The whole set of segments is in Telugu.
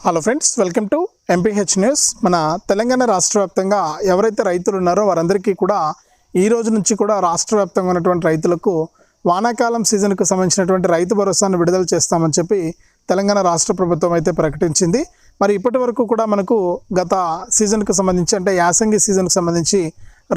Hello friends welcome to MPH news మన తెలంగాణ రాష్ట్ర వ్యాప్తంగా ఎవరైతే రైతులు ఉన్నారో వారందరికీ కూడా ఈ రోజు నుంచి కూడా రాష్ట్ర వ్యాప్తంగా ఉన్నటువంటి రైతులకు వానాకాలం సీజన్కు సంబంధించినటువంటి రైతు భరోసాను విడుదల చేస్తామని చెప్పి తెలంగాణ రాష్ట్ర ప్రభుత్వం అయితే ప్రకటించింది. మరి ఇప్పటి వరకు కూడా మనకు గత సీజన్కు సంబంధించి అంటే యాసంగి సీజన్కు సంబంధించి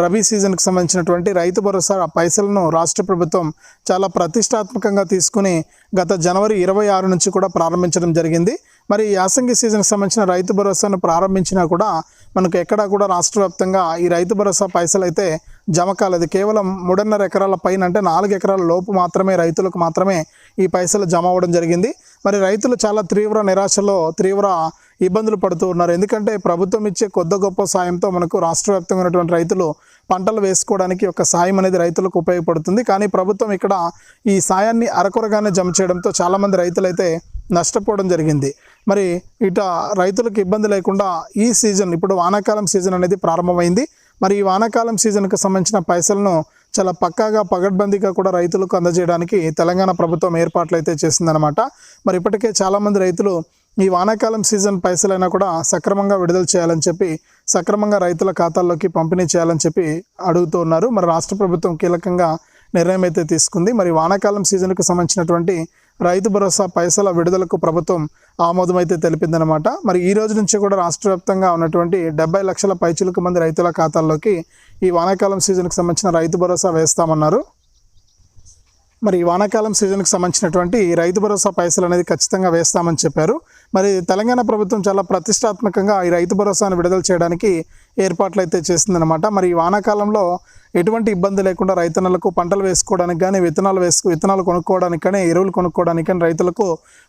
రబీ సీజన్కి సంబంధించినటువంటి రైతు భరోసా పైసలను రాష్ట్ర ప్రభుత్వం చాలా ప్రతిష్టాత్మకంగా తీసుకుని గత జనవరి ఇరవై ఆరు నుంచి కూడా ప్రారంభించడం జరిగింది. మరి యాసంగి సీజన్కి సంబంధించిన రైతు భరోసాను ప్రారంభించినా కూడా మనకు ఎక్కడా కూడా రాష్ట్ర వ్యాప్తంగా ఈ రైతు భరోసా పైసలు అయితే జమ కాలేదు. కేవలం మూడున్నర ఎకరాల పైన అంటే నాలుగు ఎకరాల లోపు మాత్రమే రైతులకు మాత్రమే ఈ పైసలు జమ అవ్వడం జరిగింది. మరి రైతులు చాలా తీవ్ర నిరాశలో తీవ్ర ఇబ్బందులు పడుతూ ఉన్నారు. ఎందుకంటే ప్రభుత్వం ఇచ్చే కొద్ది గొప్ప సాయంతో మనకు రాష్ట్ర వ్యాప్తంగా ఉన్నటువంటి రైతులు పంటలు వేసుకోవడానికి ఒక సాయం అనేది రైతులకు ఉపయోగపడుతుంది. కానీ ప్రభుత్వం ఇక్కడ ఈ సాయాన్ని అరకొరగానే జమ చేయడంతో చాలామంది రైతులైతే నష్టపోవడం జరిగింది. మరి ఇట రైతులకు ఇబ్బంది లేకుండా ఈ సీజన్ ఇప్పుడు వానాకాలం సీజన్ అనేది ప్రారంభమైంది. మరి ఈ వానాకాలం సీజన్కు సంబంధించిన పైసలను చాలా పక్కాగా పగడ్బందీగా కూడా రైతులకు అందజేయడానికి తెలంగాణ ప్రభుత్వం ఏర్పాట్లు అయితే చేసిందనమాట మరి ఇప్పటికే చాలామంది రైతులు ఈ వానాకాలం సీజన్ పైసలైనా కూడా సక్రమంగా విడుదల చేయాలని చెప్పి సక్రమంగా రైతుల ఖాతాల్లోకి పంపిణీ చేయాలని చెప్పి అడుగుతూ ఉన్నారు. మరి రాష్ట్ర ప్రభుత్వం కీలకంగా నిర్ణయం అయితే తీసుకుంది. మరి వానాకాలం సీజన్కు సంబంధించినటువంటి రైతు భరోసా పైసల విడుదలకు ప్రభుత్వం ఆమోదం అయితే తెలిపిందనమాట మరి ఈ రోజు నుంచి కూడా రాష్ట్ర వ్యాప్తంగా ఉన్నటువంటి డెబ్బై లక్షల పైచులకు మంది రైతుల ఖాతాల్లోకి ఈ వానాకాలం సీజన్కు సంబంధించిన రైతు భరోసా వేస్తామన్నారు. మరి ఈ వానాకాలం సీజన్కు సంబంధించినటువంటి రైతు భరోసా పైసలు అనేది ఖచ్చితంగా వేస్తామని చెప్పారు. మరి తెలంగాణ ప్రభుత్వం చాలా ప్రతిష్టాత్మకంగా ఈ రైతు భరోసాను విడుదల చేయడానికి ఏర్పాట్లు అయితే చేసిందనమాట మరి ఈ వానాకాలంలో ఎటువంటి ఇబ్బంది లేకుండా రైతన్నలకు పంటలు వేసుకోవడానికి కానీ విత్తనాలు వేసుకు విత్తనాలు కొనుక్కోవడానికి కానీ ఎరువులు కొనుక్కోవడానికి కానీ రైతులకు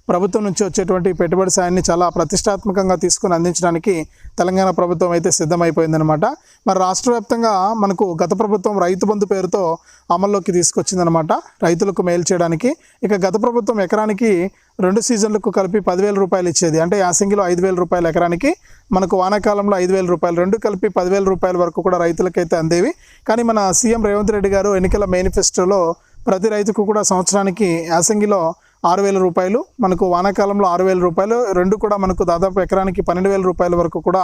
ప్రభుత్వం నుంచి వచ్చేటువంటి పెట్టుబడి సాయాన్ని చాలా ప్రతిష్టాత్మకంగా తీసుకుని అందించడానికి తెలంగాణ ప్రభుత్వం అయితే సిద్ధమైపోయిందనమాట మరి రాష్ట్ర వ్యాప్తంగా మనకు గత ప్రభుత్వం రైతు బంధు పేరుతో అమల్లోకి తీసుకొచ్చిందనమాట రైతులకు మేలు చేయడానికి. ఇక గత ప్రభుత్వం ఎకరానికి రెండు సీజన్లకు కలిపి పదివేల రూపాయలు ఇచ్చేది. అంటే యాసంగిలో ఐదు వేల రూపాయలు ఎకరానికి మనకు వానాకాలంలో ఐదు వేల రూపాయలు రెండు కలిపి పదివేల రూపాయల వరకు కూడా రైతులకైతే అందేవి. కానీ మన సీఎం రేవంత్ రెడ్డి గారు ఎన్నికల మేనిఫెస్టోలో ప్రతి రైతుకు కూడా సంవత్సరానికి యాసంగిలో ఆరు వేల రూపాయలు మనకు వానాకాలంలో ఆరు వేల రూపాయలు రెండు కూడా మనకు దాదాపు ఎకరానికి పన్నెండు వేల రూపాయల వరకు కూడా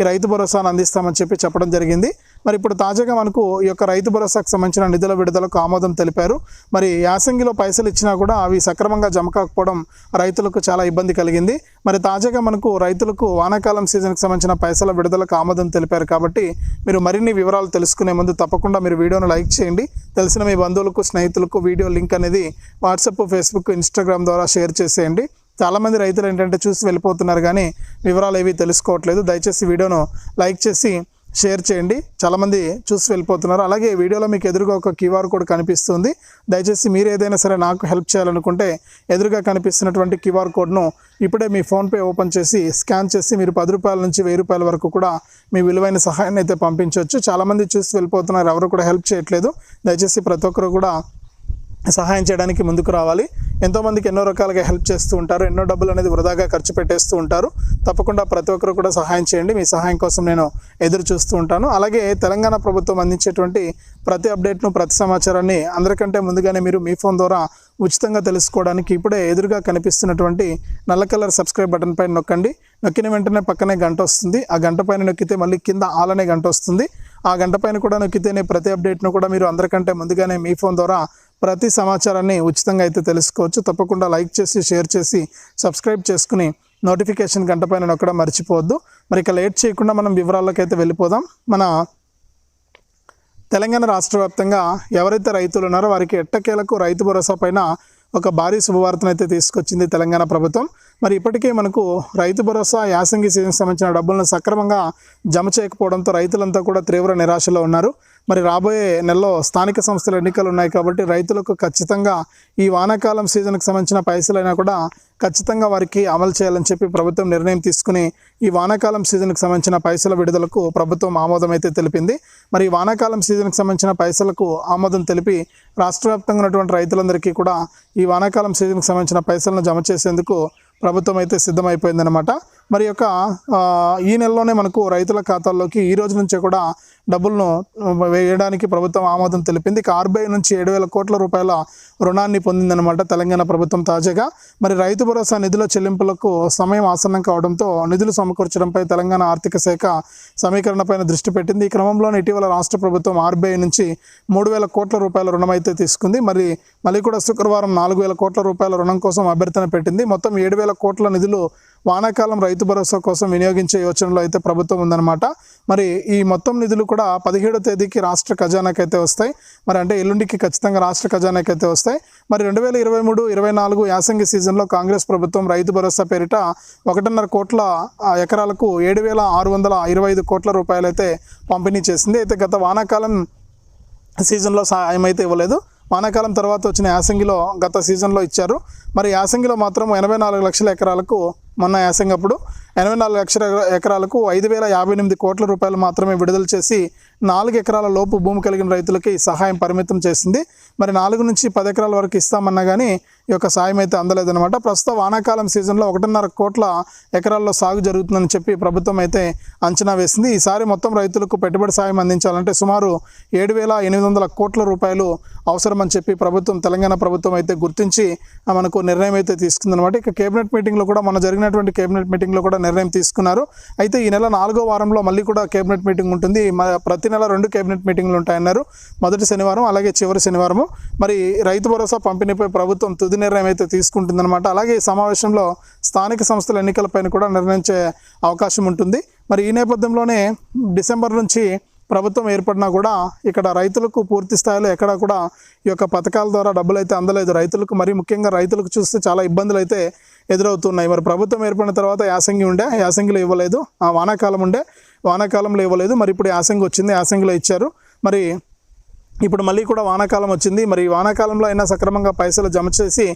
ఈ రైతు భరోసాను అందిస్తామని చెప్పి చెప్పడం జరిగింది. మరి ఇప్పుడు తాజాగా మనకు ఈ యొక్క రైతు భరోసాకు సంబంధించిన నిధుల విడుదలకు ఆమోదం తెలిపారు. మరి యాసంగిలో పైసలు ఇచ్చినా కూడా అవి సక్రమంగా జమ కాకపోవడం రైతులకు చాలా ఇబ్బంది కలిగింది. మరి తాజాగా మనకు రైతులకు వానాకాలం సీజన్కి సంబంధించిన పైసల విడుదలకు ఆమోదం తెలిపారు కాబట్టి మీరు మరిన్ని వివరాలు తెలుసుకునే ముందు తప్పకుండా మీరు వీడియోను లైక్ చేయండి. తెలిసిన మీ బంధువులకు స్నేహితులకు వీడియో లింక్ అనేది వాట్సాప్ ఫేస్బుక్ ఇన్స్టా ఇన్స్టాగ్రామ్ ద్వారా షేర్ చేసేయండి. చాలామంది రైతులు ఏంటంటే చూసి వెళ్ళిపోతున్నారు కానీ వివరాలు ఏవి తెలుసుకోవట్లేదు. దయచేసి వీడియోను లైక్ చేసి షేర్ చేయండి. చాలామంది చూసి వెళ్ళిపోతున్నారు. అలాగే వీడియోలో మీకు ఎదురుగా ఒక క్యూఆర్ కోడ్ కనిపిస్తుంది. దయచేసి మీరు ఏదైనా సరే నాకు హెల్ప్ చేయాలనుకుంటే ఎదురుగా కనిపిస్తున్నటువంటి క్యూఆర్ కోడ్ను ఇప్పుడే మీ ఫోన్పే ఓపెన్ చేసి స్కాన్ చేసి మీరు పది రూపాయల నుంచి వెయ్యి రూపాయల వరకు కూడా మీ విలువైన సహాయాన్ని అయితే పంపించవచ్చు. చాలామంది చూసి వెళ్ళిపోతున్నారు. ఎవరు కూడా హెల్ప్ చేయట్లేదు. దయచేసి ప్రతి ఒక్కరు కూడా సహాయం చేయడానికి ముందుకు రావాలి. ఎంతోమందికి ఎన్నో రకాలుగా హెల్ప్ చేస్తూ ఉంటారు. ఎన్నో డబ్బులు అనేది వృధాగా ఖర్చు పెట్టేస్తూ ఉంటారు. తప్పకుండా ప్రతి ఒక్కరు కూడా సహాయం చేయండి. మీ సహాయం కోసం నేను ఎదురు చూస్తూ ఉంటాను. అలాగే తెలంగాణ ప్రభుత్వం అందించేటువంటి ప్రతి అప్డేట్ను ప్రతి సమాచారాన్ని అందరికంటే ముందుగానే మీరు మీ ఫోన్ ద్వారా ఉచితంగా తెలుసుకోవడానికి ఇప్పుడే ఎదురుగా కనిపిస్తున్నటువంటి నల్ల కలర్ సబ్స్క్రైబ్ బటన్ పైన నొక్కండి. నొక్కిన వెంటనే పక్కనే గంట వస్తుంది. ఆ గంట పైన నొక్కితే మళ్ళీ కింద ఆల్ అనే గంట వస్తుంది. ఆ గంట పైన కూడా నొక్కితేనే ప్రతి అప్డేట్ను కూడా మీరు అందరికంటే ముందుగానే మీ ఫోన్ ద్వారా ప్రతి సమాచారాన్ని ఉచితంగా అయితే తెలుసుకోవచ్చు. తప్పకుండా లైక్ చేసి షేర్ చేసి సబ్స్క్రైబ్ చేసుకుని నోటిఫికేషన్ గంట పైన నొక్కడం మర్చిపోవద్దు. మరి ఇక లేట్ చేయకుండా మనం వివరాల్లోకైతే అయితే వెళ్ళిపోదాం. మన తెలంగాణ రాష్ట్ర వ్యాప్తంగా ఎవరైతే రైతులు ఉన్నారో వారికి ఎట్టకేలకు రైతు భరోసా పైన ఒక భారీ శుభవార్తను అయితే తీసుకొచ్చింది తెలంగాణ ప్రభుత్వం. మరి ఇప్పటికే మనకు రైతు భరోసా యాసంగి సీజన్ సంబంధించిన డబ్బులను సక్రమంగా జమ చేయకపోవడంతో రైతులంతా కూడా తీవ్ర నిరాశలో ఉన్నారు. మరి రాబోయే నెలలో స్థానిక సంస్థల ఎన్నికలు ఉన్నాయి కాబట్టి రైతులకు ఖచ్చితంగా ఈ వానాకాలం సీజన్కి సంబంధించిన పైసలైనా కూడా ఖచ్చితంగా వారికి అమలు చేయాలని చెప్పి ప్రభుత్వం నిర్ణయం తీసుకుని ఈ వానాకాలం సీజన్కి సంబంధించిన పైసల విడుదలకు ప్రభుత్వం ఆమోదం అయితే తెలిపింది. మరి వానాకాలం సీజన్కి సంబంధించిన పైసలకు ఆమోదం తెలిపి రాష్ట్ర వ్యాప్తంగా ఉన్నటువంటి రైతులందరికీ కూడా ఈ వానాకాలం సీజన్కి సంబంధించిన పైసలను జమ చేసేందుకు ప్రభుత్వం అయితే సిద్ధమైపోయిందనమాట మరి యొక్క ఈ నెలలోనే మనకు రైతుల ఖాతాల్లోకి ఈ రోజు నుంచే కూడా డబ్బులను వేయడానికి ప్రభుత్వం ఆమోదం తెలిపింది. ఇక ఆర్బీఐ నుంచి ఏడు వేల కోట్ల రూపాయల రుణాన్ని పొందిందనమాట తెలంగాణ ప్రభుత్వం తాజాగా. మరి రైతు భరోసా నిధుల చెల్లింపులకు సమయం ఆసన్నం కావడంతో నిధులు సమకూర్చడంపై తెలంగాణ ఆర్థిక శాఖ సమీకరణపైన దృష్టి పెట్టింది. ఈ క్రమంలోనే ఇటీవల రాష్ట్ర ప్రభుత్వం ఆర్బీఐ నుంచి మూడు వేల కోట్ల రూపాయల రుణం అయితే తీసుకుంది. మరి మళ్ళీ కూడా శుక్రవారం నాలుగు వేల కోట్ల రూపాయల రుణం కోసం అభ్యర్థన పెట్టింది. మొత్తం ఏడు వేల కోట్ల నిధులు వానాకాలం రైతు భరోసా కోసం వినియోగించే యోచనలో అయితే ప్రభుత్వం ఉందన్నమాట. మరి ఈ మొత్తం నిధులు కూడా పదిహేడో తేదీకి రాష్ట్ర ఖజానాకి అయితే వస్తాయి. మరి అంటే ఎల్లుండికి ఖచ్చితంగా రాష్ట్ర ఖజానాకి అయితే వస్తాయి. మరి రెండు వేల ఇరవై మూడు ఇరవై నాలుగు యాసంగి సీజన్లో కాంగ్రెస్ ప్రభుత్వం రైతు భరోసా పేరిట ఒకటిన్నర కోట్ల ఎకరాలకు ఏడు వేల ఆరు వందల ఇరవై ఐదు కోట్ల రూపాయలు అయితే పంపిణీ చేసింది. అయితే గత వానాకాలం సీజన్లో సాయం అయితే ఇవ్వలేదు. వానాకాలం తర్వాత వచ్చిన యాసంగిలో గత సీజన్లో ఇచ్చారు. మరి యాసంగిలో మాత్రం ఎనభై నాలుగు లక్షల ఎకరాలకు మొన్న యాసంగి అప్పుడు ఎనభై నాలుగు లక్షల ఎకరాలకు ఐదు వేల యాభై ఎనిమిది కోట్ల రూపాయలు మాత్రమే విడుదల చేసి నాలుగు ఎకరాల లోపు భూమి కలిగిన రైతులకి సహాయం పరిమితం చేసింది. మరి నాలుగు నుంచి పది ఎకరాల వరకు ఇస్తామన్నా కానీ ఈ యొక్క సాయం అయితే అందలేదన్నమాట. ప్రస్తుతం వానాకాలం సీజన్లో ఒకటిన్నర కోట్ల ఎకరాల్లో సాగు జరుగుతుందని చెప్పి ప్రభుత్వం అయితే అంచనా వేసింది. ఈసారి మొత్తం రైతులకు పెట్టుబడి సాయం అందించాలంటే సుమారు ఏడు వేల ఎనిమిది వందల కోట్ల రూపాయలు అవసరమని చెప్పి ప్రభుత్వం తెలంగాణ ప్రభుత్వం అయితే గుర్తించి మనకు నిర్ణయం అయితే తీసుకుందనమాట ఇక కేబినెట్ మీటింగ్లో కూడా మన జరిగినటువంటి కేబినెట్ మీటింగ్లో కూడా నిర్ణయం తీసుకున్నారు. అయితే ఈ నెల నాలుగో వారంలో మళ్ళీ కూడా కేబినెట్ మీటింగ్ ఉంటుంది. మ- ప్రతి నెల రెండు కేబినెట్ మీటింగ్లు ఉంటాయన్నారు. మొదటి శనివారం అలాగే చివరి శనివారము. మరి రైతు భరోసా పంపిణీపై ప్రభుత్వం తుది నిర్ణయం అయితే తీసుకుంటుందన్నమాట. అలాగే ఈ సమావేశంలో స్థానిక సంస్థల ఎన్నికలపైన కూడా నిర్ణయించే అవకాశం ఉంటుంది. మరి ఈ నేపథ్యంలోనే డిసెంబర్ నుంచి ప్రభుత్వం ఏర్పడినా కూడా ఇక్కడ రైతులకు పూర్తి స్థాయిలో ఎక్కడా కూడా ఈ యొక్క పథకాల ద్వారా డబ్బులు అయితే అందలేదు. రైతులకు మరి ముఖ్యంగా రైతులకు చూస్తే చాలా ఇబ్బందులు అయితే ఎదురవుతున్నాయి. మరి ప్రభుత్వం ఏర్పడిన తర్వాత యాసంగి ఉండే యాసంగిలో ఇవ్వలేదు. ఆ వానాకాలం ఉండే వానాకాలంలో ఇవ్వలేదు. మరి ఇప్పుడు యాసంగి వచ్చింది యాసంగిలో ఇచ్చారు. మరి ఇప్పుడు మళ్ళీ కూడా వానాకాలం వచ్చింది. మరి వానాకాలంలో అయినా సక్రమంగా పైసలు జమ చేసి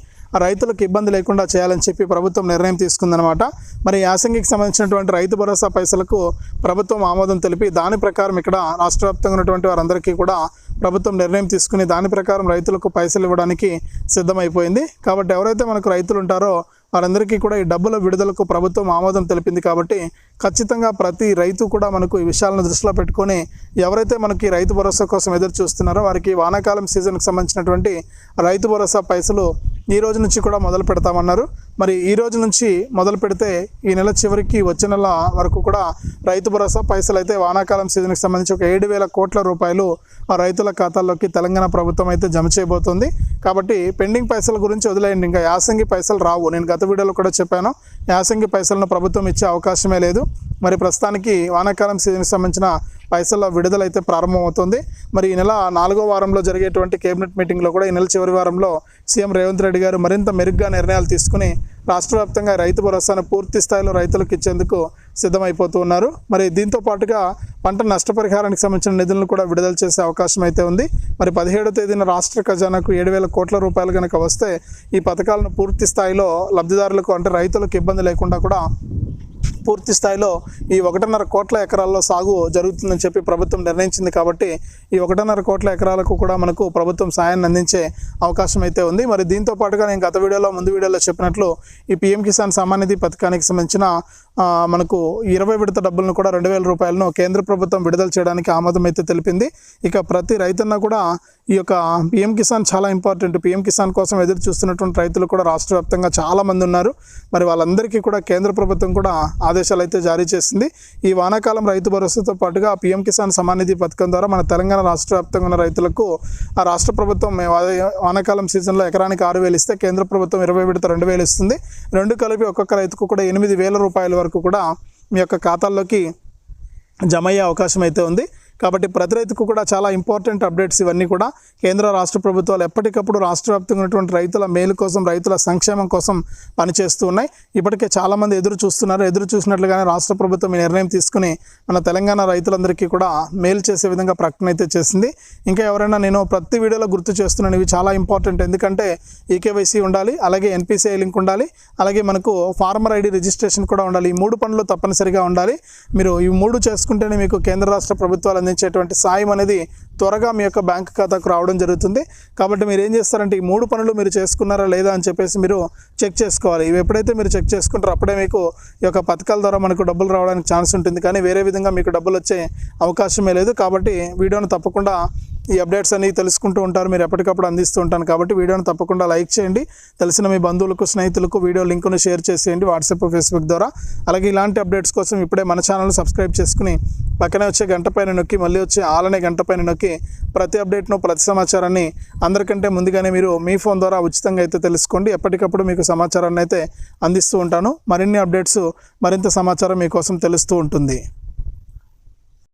రైతులకు ఇబ్బంది లేకుండా చేయాలని చెప్పి ప్రభుత్వం నిర్ణయం తీసుకుందనమాట మరి యాసంగికి సంబంధించినటువంటి రైతు భరోసా పైసలకు ప్రభుత్వం ఆమోదం తెలిపి దాని ప్రకారం ఇక్కడ రాష్ట్ర వ్యాప్తంగా ఉన్నటువంటి వారందరికీ కూడా ప్రభుత్వం నిర్ణయం తీసుకుని దాని ప్రకారం రైతులకు పైసలు ఇవ్వడానికి సిద్ధమైపోయింది. కాబట్టి ఎవరైతే మనకు రైతులు ఉంటారో వారందరికీ కూడా ఈ డబ్బుల విడుదలకు ప్రభుత్వం ఆమోదం తెలిపింది కాబట్టి ఖచ్చితంగా ప్రతి రైతు కూడా మనకు ఈ విషయాలను దృష్టిలో పెట్టుకొని ఎవరైతే మనకి రైతు భరోసా కోసం ఎదురు చూస్తున్నారో వారికి వానాకాలం సీజన్కి సంబంధించినటువంటి రైతు భరోసా పైసలు ఈ రోజు నుంచి కూడా మొదలు పెడతామన్నారు. మరి ఈ రోజు నుంచి మొదలు పెడితే ఈ నెల చివరికి వచ్చే నెల వరకు కూడా రైతు భరోసా పైసలు అయితే వానాకాలం సీజన్కి సంబంధించి ఒక ఏడు వేల కోట్ల రూపాయలు ఆ రైతుల ఖాతాల్లోకి తెలంగాణ ప్రభుత్వం అయితే జమ చేయబోతుంది. కాబట్టి పెండింగ్ పైసల గురించి వదిలేయండి. ఇంకా యాసంగి పైసలు రావు. నేను గత వీడియోలో కూడా చెప్పాను. యాసంగి పైసలను ప్రభుత్వం ఇచ్చే అవకాశమే లేదు. మరి ప్రస్తుతానికి వానాకాలం సీజన్కి సంబంధించిన పైసల విడుదల అయితే ప్రారంభమవుతుంది. మరి ఈ నెల నాలుగో వారంలో జరిగేటువంటి కేబినెట్ మీటింగ్లో కూడా ఈ నెల చివరి వారంలో సీఎం రేవంత్ రెడ్డి గారు మరింత మెరుగ్గా నిర్ణయాలు తీసుకుని రాష్ట్ర వ్యాప్తంగా రైతు భరోసాను పూర్తి స్థాయిలో రైతులకు ఇచ్చేందుకు సిద్ధమైపోతూ ఉన్నారు. మరి దీంతో పాటుగా పంట నష్టపరిహారానికి సంబంధించిన నిధులను కూడా విడుదల చేసే అవకాశం అయితే ఉంది. మరి పదిహేడో తేదీన రాష్ట్ర ఖజానాకు ఏడు వేల కోట్ల రూపాయలు కనుక వస్తే ఈ పథకాలను పూర్తి స్థాయిలో లబ్ధిదారులకు అంటే రైతులకు ఇబ్బంది లేకుండా కూడా పూర్తి స్థాయిలో ఈ ఒకటిన్నర కోట్ల ఎకరాల్లో సాగు జరుగుతుందని చెప్పి ప్రభుత్వం నిర్ణయించింది కాబట్టి ఈ ఒకటిన్నర కోట్ల ఎకరాలకు కూడా మనకు ప్రభుత్వం సాయాన్ని అందించే అవకాశం అయితే ఉంది. మరి దీంతో పాటుగా నేను గత వీడియోలో ముందు వీడియోలో చెప్పినట్లు ఈ పిఎం కిసాన్ సమ్మాన్ నిధి పథకానికి సంబంధించిన మనకు ఇరవై విడత డబ్బులను కూడా రెండు వేల రూపాయలను కేంద్ర ప్రభుత్వం విడుదల చేయడానికి ఆమోదం అయితే తెలిపింది. ఇక ప్రతి రైతన్న కూడా ఈ యొక్క పిఎం కిసాన్ చాలా ఇంపార్టెంట్. పిఎం కిసాన్ కోసం ఎదురు చూస్తున్నటువంటి రైతులు కూడా రాష్ట్ర వ్యాప్తంగా చాలా మంది ఉన్నారు. మరి వాళ్ళందరికీ కూడా కేంద్ర ప్రభుత్వం కూడా ఆదేశాలు అయితే జారీ చేసింది. ఈ వానాకాలం రైతు భరోసాతో పాటుగా పిఎం కిసాన్ సమానిధి పథకం ద్వారా మన తెలంగాణ రాష్ట్ర వ్యాప్తంగా ఉన్న రైతులకు ఆ రాష్ట్ర ప్రభుత్వం వానాకాలం సీజన్లో ఎకరానికి ఆరు వేలు ఇస్తే కేంద్ర ప్రభుత్వం ఇరవై విడత రెండు వేలు ఇస్తుంది. రెండు కలిపి ఒక్కొక్క రైతుకు కూడా ఎనిమిది వేల రూపాయల వరకు కూడా మీ యొక్క ఖాతాల్లోకి జమ అయ్యే అవకాశం అయితే ఉంది. కాబట్టి ప్రతి రైతుకు కూడా చాలా ఇంపార్టెంట్ అప్డేట్స్ ఇవన్నీ కూడా కేంద్ర రాష్ట్ర ప్రభుత్వాలు ఎప్పటికప్పుడు రాష్ట్ర వ్యాప్తంగా ఉన్నటువంటి రైతుల మేలు కోసం రైతుల సంక్షేమం కోసం పనిచేస్తూ ఉన్నాయి. ఇప్పటికే చాలామంది ఎదురు చూస్తున్నారు. ఎదురు చూసినట్లుగానే రాష్ట్ర ప్రభుత్వం ఈ నిర్ణయం తీసుకుని మన తెలంగాణ రైతులందరికీ కూడా మేలు చేసే విధంగా ప్రకటన అయితే చేసింది. ఇంకా ఎవరైనా నేను ప్రతి వీడియోలో గుర్తు చేస్తున్నాను ఇవి చాలా ఇంపార్టెంట్. ఎందుకంటే ఈకేవైసీ ఉండాలి అలాగే ఎన్పిసిఐ లింక్ ఉండాలి అలాగే మనకు ఫార్మర్ ఐడి రిజిస్ట్రేషన్ కూడా ఉండాలి. ఈ మూడు పనులు తప్పనిసరిగా ఉండాలి. మీరు ఈ మూడు చేసుకుంటేనే మీకు కేంద్ర రాష్ట్ర ప్రభుత్వాలు అందించేటువంటి సాయం అనేది త్వరగా మీ యొక్క బ్యాంక్ ఖాతాకు రావడం జరుగుతుంది. కాబట్టి మీరు ఏం చేస్తారంటే ఈ మూడు పనులు మీరు చేసుకున్నారా లేదా అని చెప్పేసి మీరు చెక్ చేసుకోవాలి. ఇవి ఎప్పుడైతే మీరు చెక్ చేసుకుంటారో అప్పుడే మీకు ఈ యొక్క పథకాల ద్వారా మనకు డబ్బులు రావడానికి ఛాన్స్ ఉంటుంది. కానీ వేరే విధంగా మీకు డబ్బులు వచ్చే అవకాశమే లేదు. కాబట్టి వీడియోను తప్పకుండా ఈ అప్డేట్స్ అన్ని తెలుసుకుంటూ ఉంటారు. మీరు ఎప్పటికప్పుడు అందిస్తూ ఉంటాను కాబట్టి వీడియోని తప్పకుండా లైక్ చేయండి. తెలిసిన మీ బంధువులకు స్నేహితులకు వీడియో లింకును షేర్ చేసేయండి వాట్సాప్ ఫేస్బుక్ ద్వారా. అలాగే ఇలాంటి అప్డేట్స్ కోసం ఇప్పుడే మన ఛానల్ సబ్స్క్రైబ్ చేసుకుని పక్కనే వచ్చే గంట పైన నొక్కి మళ్ళీ వచ్చే ఆలనే గంట పైన నొక్కి ప్రతి అప్డేట్ను ప్రతి సమాచారాన్ని అందరికంటే ముందుగానే మీరు మీ ఫోన్ ద్వారా ఉచితంగా అయితే తెలుసుకోండి. ఎప్పటికప్పుడు మీకు సమాచారాన్ని అయితే అందిస్తూ ఉంటాను. మరిన్ని అప్డేట్స్ మరింత సమాచారం మీకోసం తెలుస్తూ ఉంటుంది.